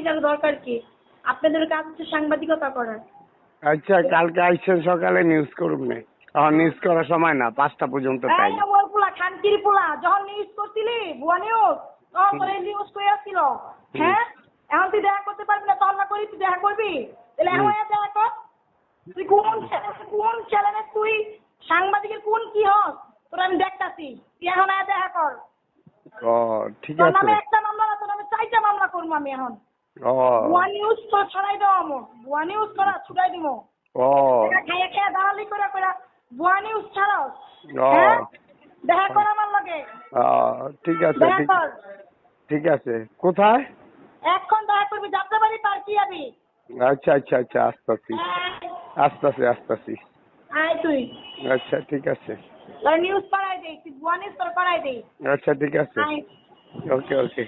কি? আপনাদের কাজ হচ্ছে সাংবাদিকতা করার আচ্ছা কালকে আইসেন সকালে নিউজ করুন এখন নিউজ করার সময় না পাঁচটা পর্যন্ত টাইম এই ওর পোলা খানকির পোলা যখন নিউজ করছিলি ভুয়া নিউজ তখন তোর এই নিউজ করে আসছিল? হ্যাঁ? এখন তুই দেখা করতে পারবি না না করি তুই দেখা করবি? তাহলে এখন আয়া দেখা কর। তুই কোন কোন চ্যানেলে তুই সাংবাদিকের কোন কি হস? তোর আমি দেখতাছি। তুই এখন আয়া দেখা কর। ঠিক তোর আছে। নামে একটা মামলা না তোর নামে চারটা মামলা করব আমি এখন। ভুয়া নিউজ তো ছড়াই দেবো আমো নিউজ করা ছুটাই দিব ও। খাইয়া খাইয়া দালালি করে করে। নিউজ ছাড়াও হ্যাঁ? দেখা কর আমার লগে। ঠিক আছে ঠিক আছে। কোথায়? এখন দেখা করবি যাত্রাবাড়ি পার কি যাবি। আচ্ছা আচ্ছা আচ্ছা আসতেছি। আসতেছি আসতেছি। আয় তুই। আচ্ছা ঠিক আছে। নিউজ করাই দেই তুই নিউজ তোর করাই দেই আচ্ছা ঠিক আছে। ওকে ওকে